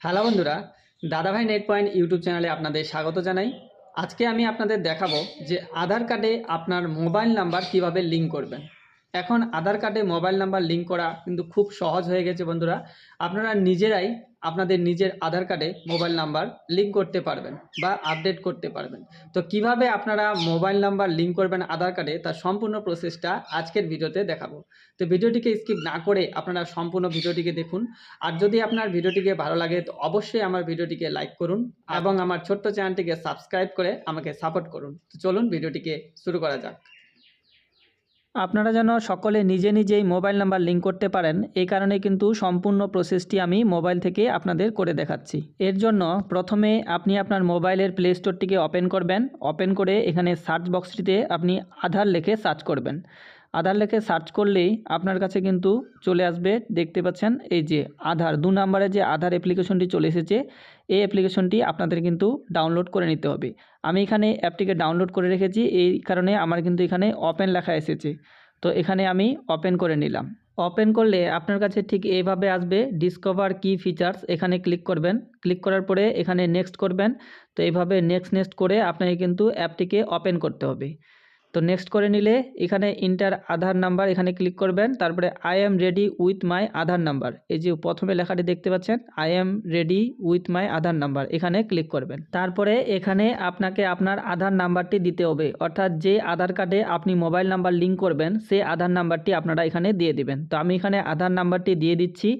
Hello বন্ধুরা, দাদাভাই net point YouTube চ্যানেলে আপনাদের স্বাগত জানাই। আজকে আমি আপনাদের দেখাবো যে আধার কার্ডে আপনার মোবাইল নাম্বার কীভাবে লিঙ্ক করবেন। এখন আধার কার্ডে মোবাইল নাম্বার লিঙ্ক করা কিন্তু খুব সহজ হয়ে গেছে বন্ধুরা। আপনারা নিজেরাই আপনাদের নিজের আধার কার্ডে মোবাইল নাম্বার লিঙ্ক করতে পারবেন বা আপডেট করতে পারবেন। তো কীভাবে আপনারা মোবাইল নাম্বার লিঙ্ক করবেন আধার কার্ডে তার সম্পূর্ণ প্রসেসটা আজকের ভিডিওতে দেখাবো। তো ভিডিওটিকে স্কিপ না করে আপনারা সম্পূর্ণ ভিডিওটিকে দেখুন। আর যদি আপনার ভিডিওটিকে ভালো লাগে, তো অবশ্যই আমার ভিডিওটিকে লাইক করুন এবং আমার ছোট্ট চ্যানেলটিকে সাবস্ক্রাইব করে আমাকে সাপোর্ট করুন। তো চলুন ভিডিওটিকে শুরু করা যাক। আপনারা যেন সকলে নিজে নিজেই মোবাইল নাম্বার লিঙ্ক করতে পারেন এই কারণে কিন্তু সম্পূর্ণ প্রসেসটি আমি মোবাইল থেকে আপনাদের করে দেখাচ্ছি। এর জন্য প্রথমে আপনি আপনার মোবাইলের প্লে স্টোরটিকে ওপেন করবেন। ওপেন করে এখানে সার্চ বক্সটিতে আপনি আধার লিখে সার্চ করবেন। আধার লেখে সার্চ করলেই আপনার কাছে কিন্তু চলে আসবে। দেখতে পাচ্ছেন, এই যে আধার, দু নম্বরে যে আধার অ্যাপ্লিকেশনটি চলে এসেছে, এই অ্যাপ্লিকেশনটি আপনাদের কিন্তু ডাউনলোড করে নিতে হবে। আমি এখানে অ্যাপটিকে ডাউনলোড করে রেখেছি, এই কারণে আমার কিন্তু এখানে ওপেন লেখা এসেছে। তো এখানে আমি ওপেন করে নিলাম। ওপেন করলে আপনার কাছে ঠিক এইভাবে আসবে ডিসকভার কি ফিচার্স এখানে ক্লিক করবেন। ক্লিক করার পরে এখানে নেক্সট করবেন। তো এইভাবে নেক্সট নেক্সট করে আপনাকে কিন্তু অ্যাপটিকে ওপেন করতে হবে। তো নেক্সট করে নিলে এখানে ইন্টার আধার নাম্বার এখানে ক্লিক করবেন, তারপরে I am ready with my Aadhaar number এই যে প্রথমে লেখাটি দেখতে পাচ্ছেন I am ready with my Aadhaar number এখানে ক্লিক করবেন। তারপরে এখানে আপনাকে আপনার আধার নাম্বারটি দিতে হবে, অর্থাৎ যে আধার কার্ডে আপনি মোবাইল নাম্বার লিঙ্ক করবেন সেই আধার নাম্বারটি আপনারা এখানে দিয়ে দিবেন। তো আমি এখানে আধার নাম্বারটি দিয়ে দিচ্ছি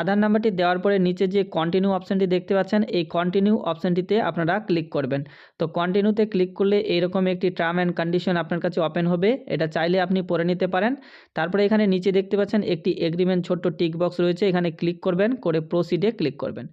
আধার নাম্বারটি দেওয়ার পরে নিচে যে কন্টিনিউ অপশানটি দেখতে পাচ্ছেন, এই কন্টিনিউ অপশানটিতে আপনারা ক্লিক করবেন। তো কন্টিনিউতে ক্লিক করলে এইরকম একটি টার্ম অ্যান্ড কন্ডিশন আপনার কাছে ওপেন হবে। এটা চাইলে আপনি পড়ে নিতে পারেন। তারপরে এখানে নিচে দেখতে পাচ্ছেন একটি এগ্রিমেন্ট ছোট্ট টিক বক্স রয়েছে। এখানে ক্লিক করবেন, করে প্রসিডে ক্লিক করবেন।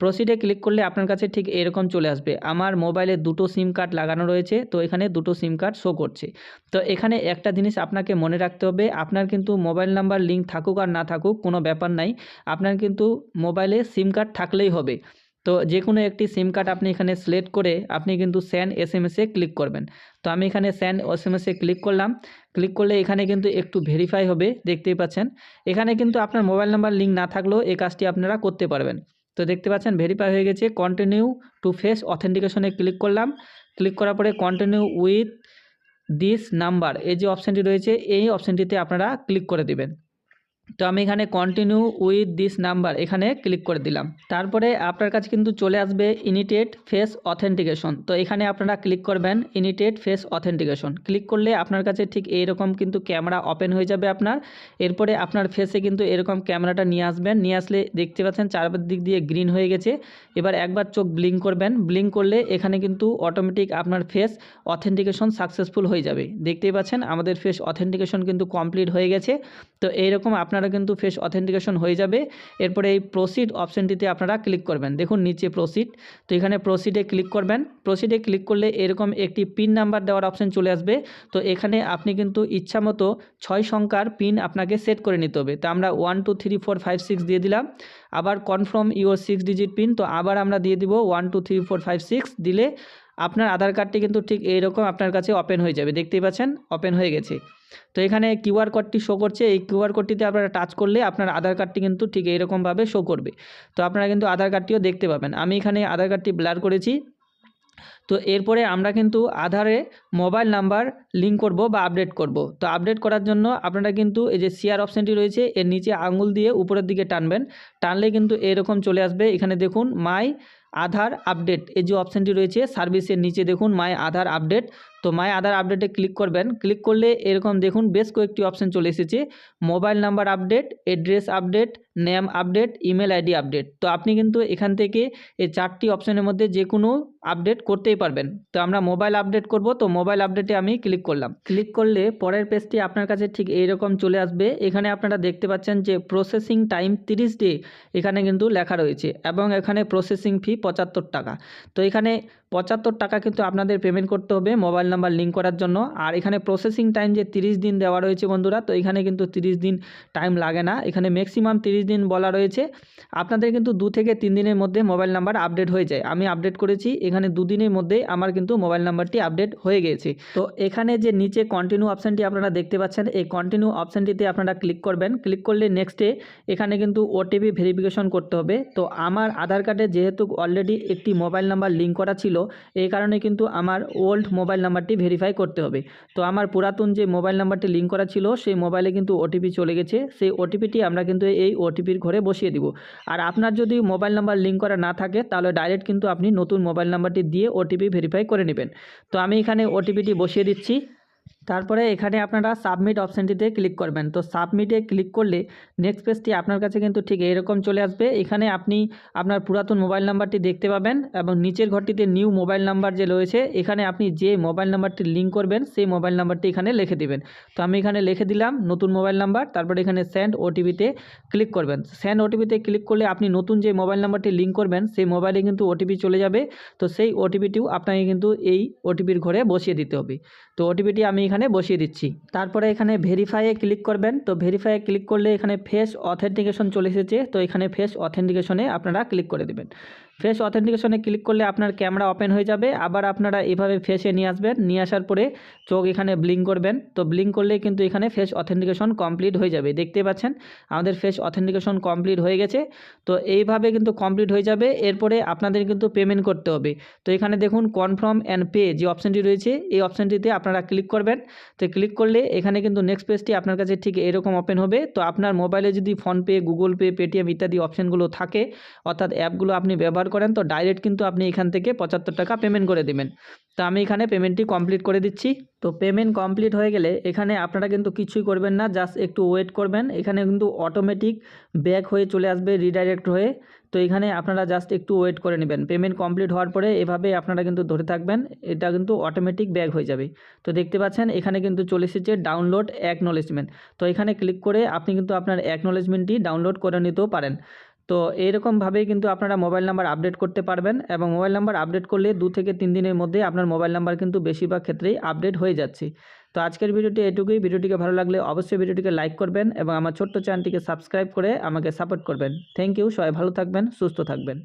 প্রসিডে ক্লিক করলে আপনার কাছে ঠিক এরকম চলে আসবে। আমার মোবাইলে দুটো সিম কার্ড লাগানো রয়েছে, তো এখানে দুটো সিম কার্ড শো করছে। তো এখানে একটা জিনিস আপনাকে মনে রাখতে হবে, আপনার কিন্তু মোবাইল নাম্বার লিঙ্ক থাকুক আর না থাকুক কোনো ব্যাপার নাই, আপনার কিন্তু মোবাইলে সিম কার্ড থাকলেই হবে। তো যে কোনো একটি সিম কার্ড আপনি এখানে সিলেক্ট করে আপনি কিন্তু স্যান এস এম এসে ক্লিক করবেন। তো আমি এখানে স্যান এস এম এসে ক্লিক করলাম ক্লিক করলে এখানে কিন্তু একটু ভেরিফাই হবে, দেখতেই পাচ্ছেন। এখানে কিন্তু আপনার মোবাইল নাম্বার লিঙ্ক না থাকলেও এই কাজটি আপনারা করতে পারবেন। তো দেখতে পাচ্ছেন ভেরিফাই হয়ে গেছে কন্টিনিউ টু ফেস অথেন্টিকেশনে ক্লিক করলাম। ক্লিক করার পরে কন্টিনিউ উইথ দিস নাম্বার এই যে অপশানটি রয়েছে, এই অপশানটিতে আপনারা ক্লিক করে দিবেন। তো আমি এখানে কন্টিনিউ উইথ দিস নাম্বার এখানে ক্লিক করে দিলাম। তারপরে আপনার কাছে কিন্তু চলে আসবে ইনিটেড ফেস অথেন্টিকেশন তো এখানে আপনারা ক্লিক করবেন ইনিটেড ফেস অথেন্টিকেশন ক্লিক করলে আপনার কাছে ঠিক এইরকম কিন্তু ক্যামেরা ওপেন হয়ে যাবে আপনার। এরপরে আপনার ফেসে কিন্তু এরকম ক্যামেরাটা নিয়ে আসবেন। নিয়ে আসলে দেখতে পাচ্ছেন চারদিক দিয়ে গ্রিন হয়ে গেছে। এবার একবার চোখ ব্লিঙ্ক করবেন। ব্লিঙ্ক করলে এখানে কিন্তু অটোমেটিক আপনার ফেস অথেন্টিকেশন সাকসেসফুল হয়ে যাবে। দেখতেই পাচ্ছেন আমাদের ফেস অথেন্টিকেশন কিন্তু কমপ্লিট হয়ে গেছে। তো এইরকম আপনারা কিন্তু ফেস অথেন্টিকেশন হয়ে যাবে। এরপরে এই প্রসিড অপশানটিতে আপনারা ক্লিক করবেন। দেখুন, নিচে প্রসিড তো এখানে প্রসিডে ক্লিক করবেন। প্রসিডে ক্লিক করলে এরকম একটি পিন নাম্বার দেওয়ার অপশান চলে আসবে। তো এখানে আপনি কিন্তু ইচ্ছা মতো ছয় সংখ্যার পিন আপনাকে সেট করে নিতে হবে। তো আমরা one two three four five six দিয়ে দিলাম। আবার confirm your six digit pin তো আবার আমরা দিয়ে দিব one two three four five six দিলে আপনার আধার কার্ডটি কিন্তু ঠিক এইরকম আপনার কাছে ওপেন হয়ে যাবে। দেখতেই পাচ্ছেন? ওপেন হয়ে গেছে। তো এখানে কিউআর কোডটি শো করছে। এই কিউআর কোডটিতে আপনারা টাচ করলে আপনার আধার কার্ডটি কিন্তু ঠিক এইরকমভাবে শো করবে। তো আপনারা কিন্তু আধার কার্ডটিও দেখতে পাবেন। আমি এখানে আধার কার্ডটি ব্লার করেছি। তো এরপরে আমরা কিন্তু আধারে মোবাইল নাম্বার লিঙ্ক করব বা আপডেট করব। তো আপডেট করার জন্য আপনারা কিন্তু এই যে শেয়ার অপশানটি রয়েছে, এর নিচে আঙুল দিয়ে উপরের দিকে টানবেন। টানলে কিন্তু এরকম চলে আসবে। এখানে দেখুন মাই আধার আপডেট। এই যে অপশানটি রয়েছে সার্ভিসের নিচে দেখুন মাই আধার আপডেট। তো মাই আধার আপডেটে ক্লিক করবেন। ক্লিক করলে এরকম দেখুন বেশ কয়েকটি অপশান চলে এসেছে। Mobile number update address update name update email ID update তো আপনি কিন্তু এখান থেকে এই চারটি অপশানের মধ্যে যে কোনো আপডেট করতেই পারবেন। তো আমরা মোবাইল আপডেট করব। তো মোবাইল আপডেটে আমি ক্লিক করলাম। ক্লিক করলে পরের পেজটি আপনার কাছে ঠিক এইরকম চলে আসবে। এখানে আপনারা দেখতে পাচ্ছেন যে প্রসেসিং টাইম তিরিশ ডে এখানে কিন্তু লেখা রয়েছে এবং এখানে প্রসেসিং ফি পঁচাত্তর টাকা। তো এখানে পঁচাত্তর টাকা কিন্তু আপনাদের পেমেন্ট করতে হবে। মোবাইল নাম্বার লিঙ্ক করার জন্য। আর এখানে প্রসেসিং টাইম যে তিরিশ দিন দেওয়া রয়েছে বন্ধুরা, তো এখানে কিন্তু তিরিশ দিন টাইম লাগে না। এখানে ম্যাক্সিমাম তিরিশ দিন বলা রয়েছে। আপনাদের কিন্তু দু থেকে তিন দিনের মধ্যে মোবাইল নাম্বার আপডেট হয়ে যায়। আমি আপডেট করেছি, এখানে দুদিনের মধ্যে আমার কিন্তু মোবাইল নাম্বারটি আপডেট হয়ে গেছে। তো এখানে যে নিচে কন্টিনিউ অপশানটি আপনারা দেখতে পাচ্ছেন, এই কন্টিনিউ অপশানটিতে আপনারা ক্লিক করবেন। ক্লিক করলে নেক্সটে এখানে কিন্তু ওটিপি ভেরিফিকেশন করতে হবে। তো আমার আধার কার্ডে যেহেতু অলরেডি একটি মোবাইল নাম্বার লিঙ্ক করা ছিল, এই কারণে কিন্তু আমার ওল্ড মোবাইল নাম্বারটি ভেরিফাই করতে হবে। তো আমার পুরাতন যে মোবাইল নাম্বারটি লিঙ্ক করা ছিল, সেই মোবাইলে কিন্তু ওটিপি চলে গেছে। সেই ওটিপিটি আমরা কিন্তু এই ওটিপির ঘরে বসিয়ে দিব। আর আপনার যদি মোবাইল নাম্বার লিঙ্ক করা না থাকে, তাহলে ডাইরেক্ট কিন্তু আপনি নতুন মোবাইল নাম্বারটি দিয়ে ওটিপি ভেরিফাই করে নেবেন। তো আমি এখানে ওটিপিটি বসিয়ে দিচ্ছি। তারপরে এখানে আপনারা সাবমিট অপশানটিতে ক্লিক করবেন। তো সাবমিটে ক্লিক করলে নেক্সট পেজটি আপনার কাছে কিন্তু ঠিক এরকম চলে আসবে। এখানে আপনি আপনার পুরাতন মোবাইল নাম্বারটি দেখতে পাবেন এবং নিচের ঘরটিতে নিউ মোবাইল নাম্বার যে রয়েছে, এখানে আপনি যে মোবাইল নাম্বারটি লিঙ্ক করবেন, সেই মোবাইল নাম্বারটি এখানে লিখে দিবেন। তো আমি এখানে লিখে দিলাম নতুন মোবাইল নাম্বার তারপরে এখানে সেন্ড ওটিপিতে ক্লিক করবেন। সেন্ড ওটিপিতে ক্লিক করলে আপনি নতুন যে মোবাইল নাম্বারটি লিঙ্ক করবেন, সেই মোবাইলে কিন্তু ওটিপি চলে যাবে। তো সেই ওটিপিটিও আপনাকে কিন্তু এই ওটিপির ঘরে বসিয়ে দিতে হবে। তো ওটিপিটি আমি এখানে বসিয়ে দিচ্ছি। তারপরে এখানে ভেরিফাইয়ে ক্লিক করবেন। তো ভেরিফাইয়ে ক্লিক করলে এখানে ফেস অথেন্টিকেশন চলে এসেছে। তো এখানে ফেস অথেন্টিকেশনে আপনারা ক্লিক করে দেবেন। ফেস অথেন্টিকেশনে ক্লিক করলে আপনার ক্যামেরা ওপেন হয়ে যাবে। আবার আপনারা এভাবে ফেসে নিয়ে আসবেন। নিয়ে আসার পরে চোখ এখানে ব্লিঙ্ক করবেন। তো ব্লিঙ্ক করলে কিন্তু এখানে ফেস অথেন্টিকেশন কমপ্লিট হয়ে যাবে। দেখতে পাচ্ছেন? আমাদের ফেস অথেন্টিকেশন কমপ্লিট হয়ে গেছে। তো এইভাবে কিন্তু কমপ্লিট হয়ে যাবে। এরপরে আপনাদের কিন্তু পেমেন্ট করতে হবে। তো এখানে দেখুন কনফার্ম অ্যান্ড পে যে অপশানটি রয়েছে, এই অপশানটিতে আপনারা ক্লিক করবেন। তো ক্লিক করলে এখানে কিন্তু নেক্সট পেজটি আপনার কাছে ঠিক এরকম ওপেন হবে। তো আপনার মোবাইলে যদি ফোনপে গুগল পে পেটিএম ইত্যাদি অপশানগুলো থাকে, অর্থাৎ অ্যাপগুলো আপনি ব্যবহার করেন তো ডাইরেক্ট কিন্তু আপনি এখান থেকে পঁচাত্তর টাকা পেমেন্ট করে দেবেন। তো আমি এখানে পেমেন্টটি কমপ্লিট করে দিচ্ছি। তো পেমেন্ট কমপ্লিট হয়ে গেলে এখানে আপনারা কিন্তু কিছুই করবেন না জাস্ট একটু ওয়েট করবেন। এখানে কিন্তু অটোমেটিক ব্যাক হয়ে চলে আসবে রিডাইরেক্ট হয়ে। তো এখানে আপনারা জাস্ট একটু ওয়েট করে নেবেন। পেমেন্ট কমপ্লিট হওয়ার পরে এভাবে আপনারা কিন্তু ধরে থাকবেন, এটা কিন্তু অটোমেটিক ব্যাক হয়ে যাবে। তো দেখতে পাচ্ছেন, এখানে কিন্তু চলে এসেছে ডাউনলোড অ্যাকনোলেজমেন্ট তো এখানে ক্লিক করে আপনি কিন্তু আপনার অ্যাকনোলেজমেন্টটি ডাউনলোড করে নিতেও পারেন। তো এইরকমভাবেই কিন্তু আপনারা মোবাইল নাম্বার আপডেট করতে পারবেন এবং মোবাইল নাম্বার আপডেট করলে দু থেকে তিন দিনের মধ্যে আপনার মোবাইল নাম্বার কিন্তু বেশিরভাগ ক্ষেত্রেই আপডেট হয়ে যাচ্ছে। তো আজকের ভিডিওটি এটুকুই। ভিডিওটিকে ভালো লাগলে অবশ্যই ভিডিওটিকে লাইক করবেন এবং আমার ছোট্ট চ্যানেলটিকে সাবস্ক্রাইব করে আমাকে সাপোর্ট করবেন। Thank you. সবাই ভালো থাকবেন, সুস্থ থাকবেন।